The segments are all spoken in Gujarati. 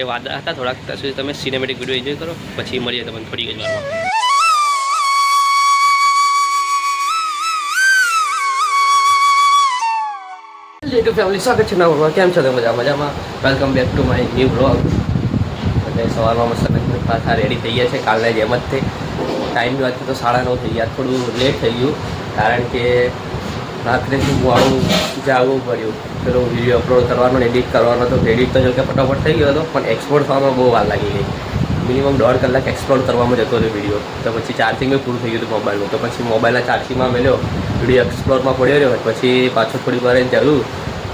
એ વાદળા હતા, થોડાક ત્યાં સુધી તમે સિનેમેટિક વીડિયો એન્જોય કરો, પછી મળીએ તમને થોડી જ વારમાં. યુટ્યુબ ફેમિલી સ્વાગત છે નવા વ્લોગ. કેમ છો તમે મજા મજામાં? Welcome back to my new vlog એટલે સવારમાં મસ્ત પાછા રેડી થઈ ગયા છે. કાલના જેમ જ થઈ ટાઈમની વાત તો સાડા નવ થઈ ગયા. થોડું લેટ થઈ ગયું. કારણ કે રાત્રે મોડું જાગવું પડ્યું. પેલો વીડિયો અપલોડ કરવાનો એડિટ કરવાનો તો એડિટ તો જો કે ફટાફટ થઈ ગયો હતો, પણ એક્સપોર્ટ થવામાં બહુ વાર લાગી ગઈ. મિનિમમ દોઢ કલાક એક્સપ્લોર કરવામાં જતો હતો વીડિયો તો પછી ચાર્જિંગ પૂરું થઈ ગયું હતું મોબાઈલનું તો પછી મોબાઈલના ચાર્જિંગમાં મેલ્યો વીડિયો એક્સપ્લોરમાં પડ્યો રહ્યો. પછી પાછું થોડી વાર ચાલ્યું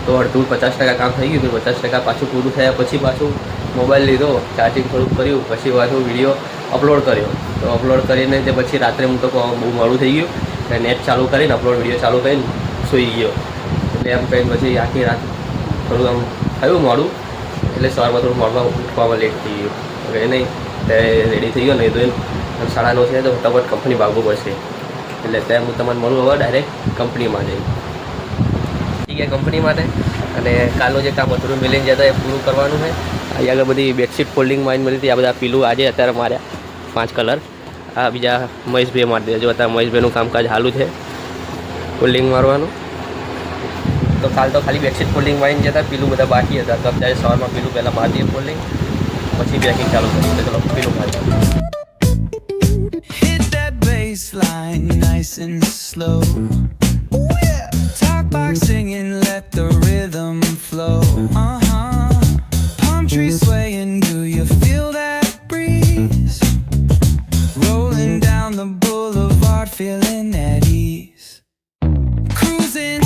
તો અડધું પચાસ ટકા કામ થઈ ગયું હતું. પચાસ ટકા પાછું પૂરું થયા પછી પાછું મોબાઈલ લીધો ચાર્જિંગ થોડુંક કર્યું, પછી પાછું વીડિયો અપલોડ કર્યો. તો અપલોડ કરીને તે પછી રાત્રે હું તો બહુ મોડું થઈ ગયું. અને નેટ ચાલુ કરીને અપલોડ વીડિયો ચાલુ કરીને સૂઈ ગયો. એટલે એમ કહીને પછી આખી રાત થોડું આમ થયું મોડું, એટલે સવારમાં થોડું મોડમાં ઉઠવામાં લેટ થઈ ગયું. હવે નહીં, તે રેડી થઈ ગયો નહીં તો એમ સાડા નવ છે તો ફટાફટ કંપની ભાગવું પડશે. એટલે ત્યાં હું તમને મળું હવે ડાયરેક્ટ કંપનીમાં જઈ ઠીક છે કંપની માટે, અને કાલનું જે કામ અધૂરું મિલિંગ જતા એ પૂરું કરવાનું છે. અહીંયા આગળ બધી બેડશીટ ફોલ્ડિંગ મારી મળી હતી, આ બધા પીલું આજે અત્યારે માર્યા, પાંચ કલર આ બીજા મહેશભાઈ મારી દીધા. જો અત્યારે મહેશભાઈનું કામકાજ ચાલુ છે ફોલ્ડિંગ મારવાનું. તો કાલ તો ખાલી બેડશીટ ફોલ્ડિંગ મારીને જતા પીલું બધા બાકી હતા તો અત્યારે સવારમાં પીલું પહેલાં મારી દઈએ ફોલ્ડિંગ પછી પેકિંગ ચાલુ કરીએ તો ચલો પીલું મારી Hit that bass line nice and slow. Talk box singing, let the rhythm flow. Uh huh. Palm trees swaying, do you feel that breeze? Rolling down the boulevard, feeling at ease. Cruising,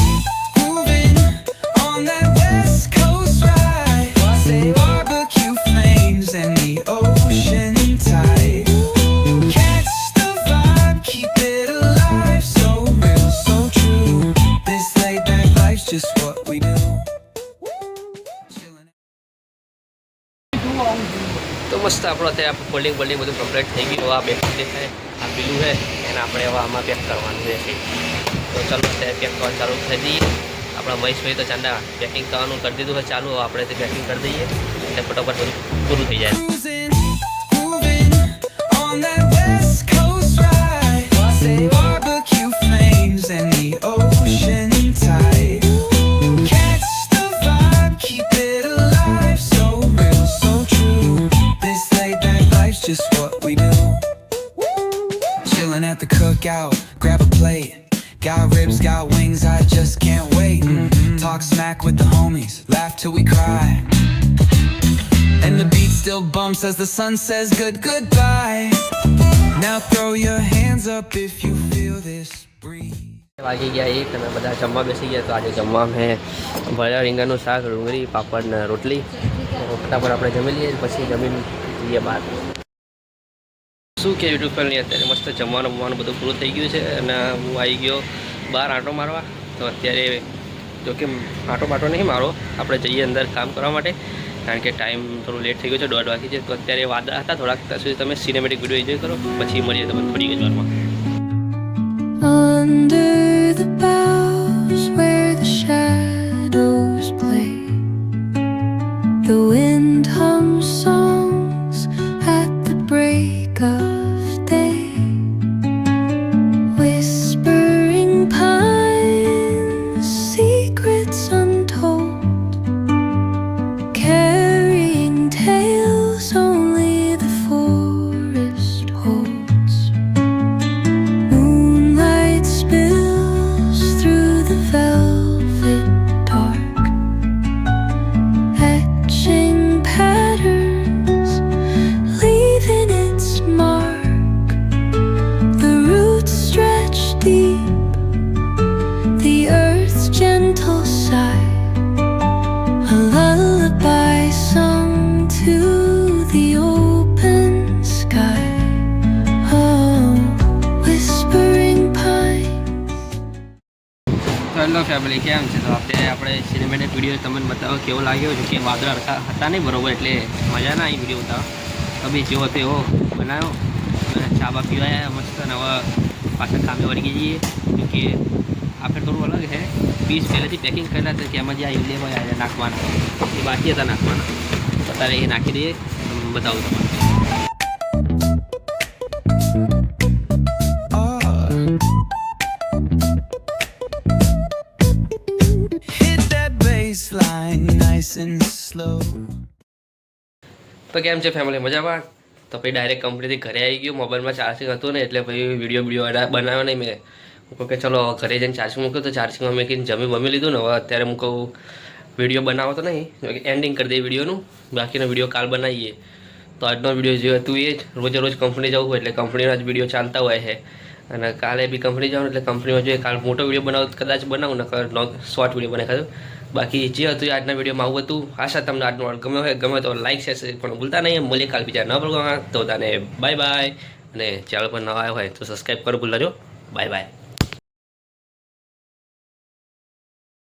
તો મસ્ત આપણો અત્યારે ફોલ્ડિંગ ફોલ્ડિંગ બધું કમ્પ્લીટ થઈ ગયું. આ બેગ દેખાય આ પીલું છે, એને આપણે હવે આમાં પેક કરવાનું રહેશે તો ચાલો, અત્યારે પેક કરવાનું ચાલુ થઈ દઈએ. આપણા મહેશભાઈ તો ચાંદા પેકિંગ કરવાનું કરી દીધું છે. ચાલુ આપણે તે પેકિંગ કરી દઈએ. એટલે ફટોફટ બધું પૂરું થઈ જાય. Chilling at the cookout, grab a plate. Got ribs, got wings, I just can't wait. Mm-hmm. Talk smack with the homies, laugh till we cry. And the beat still bumps as the sun says good goodbye. Now throw your hands up if you feel this breeze. વાગી ગયા એક તમે બધા જમવા બેસી ગયા તો આજે જમવા મેં ભર્યા રીંગણનું શાક ડુંગળી પાપડ ને રોટલી તો ફટાફટ આપણે જમી લઈએ પછી જમીન જઈએ બહાર શું કે યુટ્યુબ પેનની અત્યારે મસ્ત જમવાનું બમવાનું બધું પૂરું થઈ ગયું છે અને હું આવી ગયો બહાર આંટો મારવા. તો અત્યારે જો કે આંટો બાટો નહીં મારો, આપણે જઈએ અંદર કામ કરવા માટે. કારણ કે ટાઈમ થોડું લેટ થઈ ગયો છે, દોઢ વાગી છે. તો અત્યારે વાદા હતા, થોડાક ત્યાં સુધી તમે સિનેમેટિક વીડિયો એન્જોય કરો, પછી મળીએ તમને થોડી જ the boughs હેલો ફેમિલી કેમ છે? તો આપણે આપણે સિનેમાને વીડિયો તમને બતાવો, કેવો લાગ્યો? છે કે વાદળ હતા હતા નહીં બરોબર, એટલે મજા ના આવી વીડિયો બતાવો. તમે જેવો હતો એવો બનાવ્યો અને ચા બા પીવાયા, મસ્ત અને હવે પાછા કામે વળગી જઈએ કે આપણે થોડું અલગ છે. પીસ પહેલેથી પેકિંગ કરેલા હતા કે એમાં જે આ ઇન્ડિયામાં આવ્યા નાખવાના. એ બાકી હતા નાખવાના. અત્યારે એ નાખી દઈએ. બતાવું તમને તો કેમ છે ફેમિલી મજામાં? તો પછી ડાયરેક્ટ કંપનીથી ઘરે આવી ગયો. મોબાઈલમાં ચાર્જિંગ હતું ને, એટલે પછી વીડિયો વીડિયો બનાવ્યો નહીં મેં. હું કહું કે ચલો, ઘરે જઈને ચાર્જિંગ મૂક્યું તો ચાર્જિંગમાં મેં જમી બમી લીધું ને, હવે અત્યારે હું કહું વીડિયો બનાવો તો નહીં. એન્ડિંગ કરી દઈએ વિડીયોનું બાકીનો વીડિયો કાલ બનાવીએ. તો આજનો વીડિયો જે હતું એ જ. રોજે રોજ કંપની જવું હોય એટલે કંપનીના જ વીડિયો ચાલતા હોય છે. અને કાલે બી કંપની જાઉં એટલે કંપનીમાં જોઈએ, કાલ મોટો વીડિયો બનાવો કદાચ બનાવું ને શોર્ટ વીડિયો બનાવી ખાધું બાકી જે હતું આજના વિડીયોમાં આવું હતું. આશા તમને આજનો વર્ગ ગમે હોય ગમે તો લાઈક શેર પણ ભૂલતા નહીં. મળીએ કાલ બીજા ન ભૂલવા તો તને બાય બાય અને ચેનલ પર નવા આવ્યા હોય તો સબસ્ક્રાઈબ કરો ભૂલતા જો બાય બાય